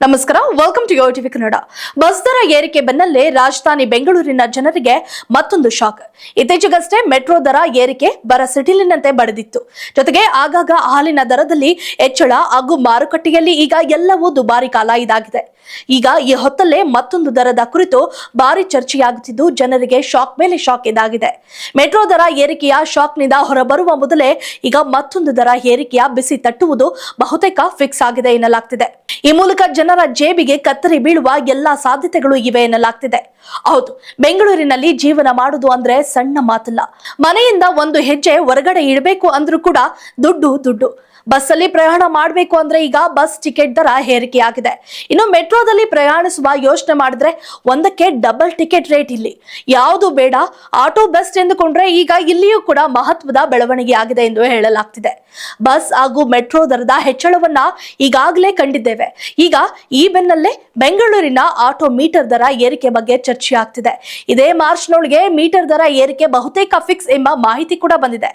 ನಮಸ್ಕಾರ welcome to yo TV Kannada bus ದರ ಏರಿಕೆ ಬೆನ್ನಲ್ಲೇ ರಾಜಧಾನಿ ಬೆಂಗಳೂರಿನ ಜನರಿಗೆ ಮತ್ತೊಂದು ಶಾಕ್ ಇತ್ತೀಚೆಗಷ್ಟೇ ಮೆಟ್ರೋ ದರ ಏರಿಕೆ ಬರ ಸಿಡಿಲಿನಂತೆ ಬಡಿದಿತ್ತು. ಜೊತೆಗೆ ಆಗಾಗ ಹಾಲಿನ ದರದಲ್ಲಿ ಹೆಚ್ಚಳ ಹಾಗೂ ಮಾರುಕಟ್ಟೆಯಲ್ಲಿ ಈಗ ಎಲ್ಲವೂ ದುಬಾರಿ ಕಾಲ ಇದಾಗಿದೆ. ಈಗ ಈ ಹೊತ್ತಲ್ಲೇ ಮತ್ತೊಂದು ದರದ ಕುರಿತು ಭಾರಿ ಚರ್ಚೆಯಾಗುತ್ತಿದ್ದು ಜನರಿಗೆ ಶಾಕ್ ಮೇಲೆ ಶಾಕ್ ಇದಾಗಿದೆ. ಮೆಟ್ರೋ ದರ ಏರಿಕೆಯ ಶಾಕ್ನಿಂದ ಹೊರಬರುವ ಮೊದಲೇ ಈಗ ಮತ್ತೊಂದು ದರ ಏರಿಕೆಯ ಬಿಸಿ ತಟ್ಟುವುದು ಬಹುತೇಕ ಫಿಕ್ಸ್ ಆಗಿದೆ ಎನ್ನಲಾಗ್ತಿದೆ. ಈ ಮೂಲಕ ಜನರ ಜೇಬಿಗೆ ಕತ್ತರಿ ಬೀಳುವ ಎಲ್ಲಾ ಸಾಧ್ಯತೆಗಳು ಇವೆ ಎನ್ನಲಾಗ್ತಿದೆ. ಹೌದು, ಬೆಂಗಳೂರಿನಲ್ಲಿ ಜೀವನ ಮಾಡುದು ಅಂದ್ರೆ ಸಣ್ಣ ಮಾತಲ್ಲ. ಮನೆಯಿಂದ ಒಂದು ಹೆಜ್ಜೆ ಹೊರಗಡೆ ಇಡಬೇಕು ಅಂದ್ರೂ ಕೂಡ ದುಡ್ಡು ದುಡ್ಡು. ಬಸ್ಸಲ್ಲಿ ಪ್ರಯಾಣ ಮಾಡಬೇಕು ಅಂದ್ರೆ ಈಗ ಬಸ್ ಟಿಕೆಟ್ ದರ ಹೇರಿಕೆಯಾಗಿದೆ ಇನ್ನು ಮೆಟ್ರೋದಲ್ಲಿ ಪ್ರಯಾಣಿಸುವ ಯೋಚನೆ ಮಾಡಿದ್ರೆ ಒಂದಕ್ಕೆ ಡಬಲ್ ಟಿಕೆಟ್ ರೇಟ್ ಇಲ್ಲಿ. ಯಾವುದು ಬೇಡ, ಆಟೋ ಬಸ್ ಎಂದುಕೊಂಡ್ರೆ ಈಗ ಇಲ್ಲಿಯೂ ಕೂಡ ಮಹತ್ವದ ಬೆಳವಣಿಗೆ ಆಗಿದೆ ಎಂದು ಹೇಳಲಾಗ್ತಿದೆ. ಬಸ್ ಹಾಗೂ ಮೆಟ್ರೋ ದರದ ಹೆಚ್ಚಳವನ್ನ ಈಗಾಗಲೇ ಕಂಡಿದ್ದೇವೆ. ಈಗ ಈ ಬೆನ್ನಲ್ಲೇ ಬೆಂಗಳೂರಿನ ಆಟೋ ಮೀಟರ್ ದರ ಏರಿಕೆ ಬಗ್ಗೆ ಚರ್ಚೆ ಆಗ್ತಿದೆ. ಇದೇ ಮಾರ್ಚ್ನೊಳಗೆ ಮೀಟರ್ ದರ ಏರಿಕೆ ಬಹುತೇಕ ಫಿಕ್ಸ್ ಎಂಬ ಮಾಹಿತಿ ಕೂಡ ಬಂದಿದೆ.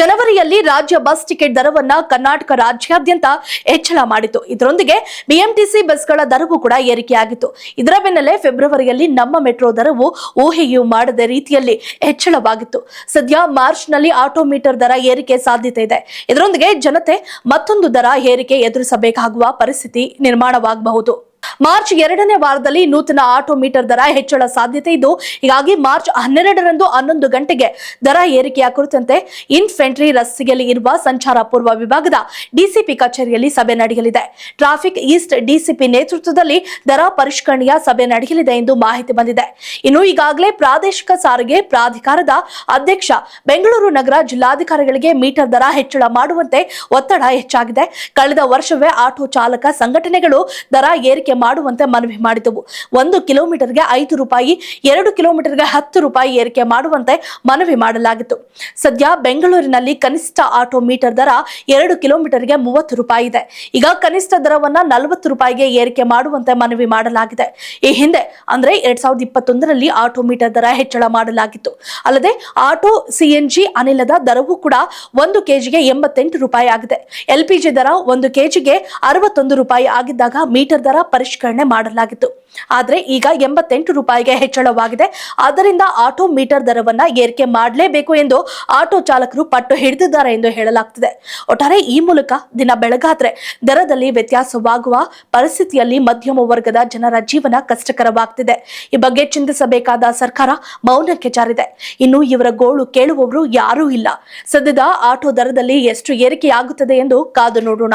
ಜನವರಿಯಲ್ಲಿ ರಾಜ್ಯ ಬಸ್ ಟಿಕೆಟ್ ದರವನ್ನ ಕರ್ನಾಟಕ ರಾಜ್ಯಾದ್ಯಂತ ಹೆಚ್ಚಳ ಮಾಡಿತು. ಇದರೊಂದಿಗೆ ಬಿಎಂಟಿಸಿ ಬಸ್ಗಳ ದರವೂ ಕೂಡ ಏರಿಕೆಯಾಗಿತ್ತು. ಇದರ ಬೆನ್ನಲ್ಲೇ ಫೆಬ್ರವರಿಯಲ್ಲಿ ನಮ್ಮ ಮೆಟ್ರೋ ದರವು ಊಹೆಯೂ ಮಾಡದ ರೀತಿಯಲ್ಲಿ ಹೆಚ್ಚಳವಾಗಿತ್ತು. ಸದ್ಯ ಮಾರ್ಚ್ನಲ್ಲಿ ಆಟೋ ಮೀಟರ್ ದರ ಏರಿಕೆ ಸಾಧ್ಯತೆ ಇದೆ. ಇದರೊಂದಿಗೆ ಜನತೆ ಮತ್ತೊಂದು ದರ ಏರಿಕೆ ಎದುರಿಸಬೇಕಾಗುವ ಪರಿಸ್ಥಿತಿ ನಿರ್ಮಾಣವಾಗಬಹುದು. ಮಾರ್ಚ್ ಎರಡನೇ ವಾರದಲ್ಲಿ ನೂತನ ಆಟೋ ಮೀಟರ್ ದರ ಹೆಚ್ಚಳ ಸಾಧ್ಯತೆ ಇದ್ದು, ಹೀಗಾಗಿ ಮಾರ್ಚ್ ಹನ್ನೆರಡರಂದು ಹನ್ನೊಂದು ಗಂಟೆಗೆ ದರ ಏರಿಕೆಯ ಕುರಿತಂತೆ ಇನ್ಫೆಂಟ್ರಿ ರಸ್ತೆಯಲ್ಲಿ ಇರುವ ಸಂಚಾರ ಪೂರ್ವ ವಿಭಾಗದ ಡಿಸಿಪಿ ಕಚೇರಿಯಲ್ಲಿ ಸಭೆ ನಡೆಯಲಿದೆ. ಟ್ರಾಫಿಕ್ ಈಸ್ಟ್ ಡಿಸಿಪಿ ನೇತೃತ್ವದಲ್ಲಿ ದರ ಪರಿಷ್ಕರಣೆಯ ಸಭೆ ನಡೆಯಲಿದೆ ಎಂದು ಮಾಹಿತಿ ಬಂದಿದೆ. ಇನ್ನು ಈಗಾಗಲೇ ಪ್ರಾದೇಶಿಕ ಸಾರಿಗೆ ಪ್ರಾಧಿಕಾರದ ಅಧ್ಯಕ್ಷ ಬೆಂಗಳೂರು ನಗರ ಜಿಲ್ಲಾಧಿಕಾರಿಗಳಿಗೆ ಮೀಟರ್ ದರ ಹೆಚ್ಚಳ ಮಾಡುವಂತೆ ಒತ್ತಡ ಹೆಚ್ಚಾಗಿದೆ. ಕಳೆದ ವರ್ಷವೇ ಆಟೋ ಚಾಲಕ ಸಂಘಟನೆಗಳು ದರ ಏರಿಕೆ ಮಾಡುವಂತೆ ಮನವಿ ಮಾಡಿದವು. ಒಂದು ಕಿಲೋಮೀಟರ್ಗೆ ಐದು ರೂಪಾಯಿ, ಎರಡು ಕಿಲೋಮೀಟರ್ಗೆ ಹತ್ತು ರೂಪಾಯಿ ಏರಿಕೆ ಮಾಡುವಂತೆ ಮನವಿ ಮಾಡಲಾಗಿತ್ತು. ಸದ್ಯ ಬೆಂಗಳೂರಿನಲ್ಲಿ ಕನಿಷ್ಠ ಆಟೋ ಮೀಟರ್ ದರ ಎರಡು ಕಿಲೋಮೀಟರ್ಗೆ ಮೂವತ್ತು ರೂಪಾಯಿ ಇದೆ. ಈಗ ಕನಿಷ್ಠ ದರವನ್ನ ನಲವತ್ತು ರೂಪಾಯಿಗೆ ಏರಿಕೆ ಮಾಡುವಂತೆ ಮನವಿ ಮಾಡಲಾಗಿದೆ. ಈ ಹಿಂದೆ ಅಂದ್ರೆ ಎರಡ್ ಸಾವಿರದ ಇಪ್ಪತ್ತೊಂದರಲ್ಲಿ ಆಟೋ ಮೀಟರ್ ದರ ಹೆಚ್ಚಳ ಮಾಡಲಾಗಿತ್ತು. ಅಲ್ಲದೆ ಆಟೋ ಸಿಎನ್ಜಿ ಅನಿಲದ ದರವೂ ಕೂಡ ಒಂದು ಕೆಜಿಗೆ ಎಂಬತ್ತೆಂಟು ರೂಪಾಯಿ ಆಗಿದೆ. ಎಲ್ಪಿಜಿ ದರ ಒಂದು ಕೆಜಿಗೆ ಅರವತ್ತೊಂದು ರೂಪಾಯಿ ಆಗಿದ್ದಾಗ ಮೀಟರ್ ದರ ಪರಿಷ್ಕರಣೆ ಮಾಡಲಾಗಿತ್ತು. ಆದರೆ ಈಗ ಎಂಬತ್ತೆಂಟು ರೂಪಾಯಿಗೆ ಹೆಚ್ಚಳವಾಗಿದೆ. ಆದ್ದರಿಂದ ಆಟೋ ಮೀಟರ್ ದರವನ್ನ ಏರಿಕೆ ಮಾಡಲೇಬೇಕು ಎಂದು ಆಟೋ ಚಾಲಕರು ಪಟ್ಟು ಹಿಡಿದಿದ್ದಾರೆ ಎಂದು ಹೇಳಲಾಗ್ತಿದೆ. ಒಟ್ಟಾರೆ ಈ ಮೂಲಕ ದಿನ ಬೆಳಗಾದ್ರೆ ದರದಲ್ಲಿ ವ್ಯತ್ಯಾಸವಾಗುವ ಪರಿಸ್ಥಿತಿಯಲ್ಲಿ ಮಧ್ಯಮ ವರ್ಗದ ಜನರ ಜೀವನ ಕಷ್ಟಕರವಾಗ್ತಿದೆ. ಈ ಬಗ್ಗೆ ಚಿಂತಿಸಬೇಕಾದ ಸರ್ಕಾರ ಮೌನಕ್ಕೆ ಜಾರಿದೆ. ಇನ್ನು ಇವರ ಗೋಳು ಕೇಳುವವರು ಯಾರೂ ಇಲ್ಲ. ಸದ್ಯದ ಆಟೋ ದರದಲ್ಲಿ ಎಷ್ಟು ಏರಿಕೆಯಾಗುತ್ತದೆ ಎಂದು ಕಾದು ನೋಡೋಣ.